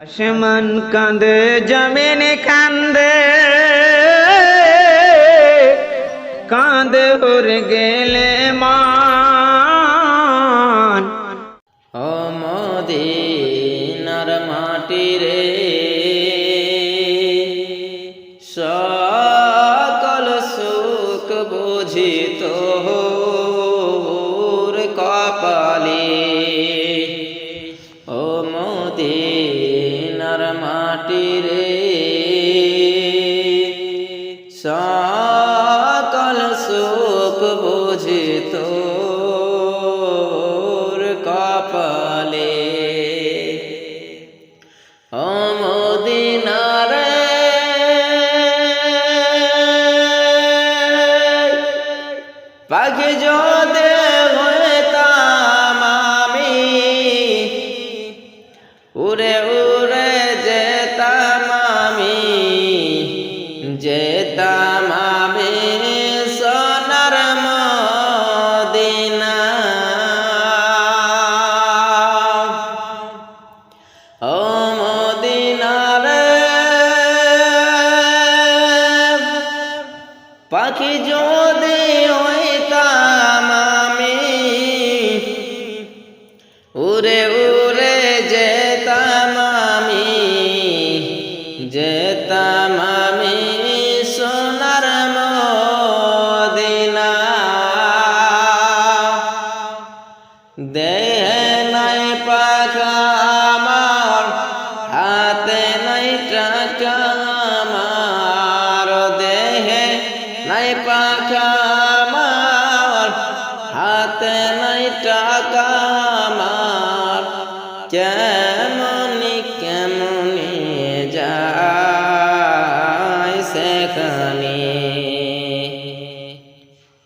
আসমান কান্দে জমিন কান্দে কান্দে হর গেলে মান। ও মদিনার মাটি রে, সকল সুখ বুঝি তোর কপালে। রে। সকল সুখ বুঝি তোর কপালে। পাখি যদি হইতাম আমি উড়ে যেতাম সোনার মদিনা। ও মদিনার পাখি যদি হইতাম নাই পাখা আমার হাতে নাই টাকা আমার কেমনি কেমনি যায় সেখানে।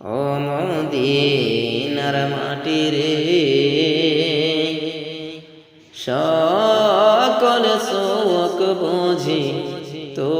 ও মদিনার মাটি রে, সকল শোক বুঝি তো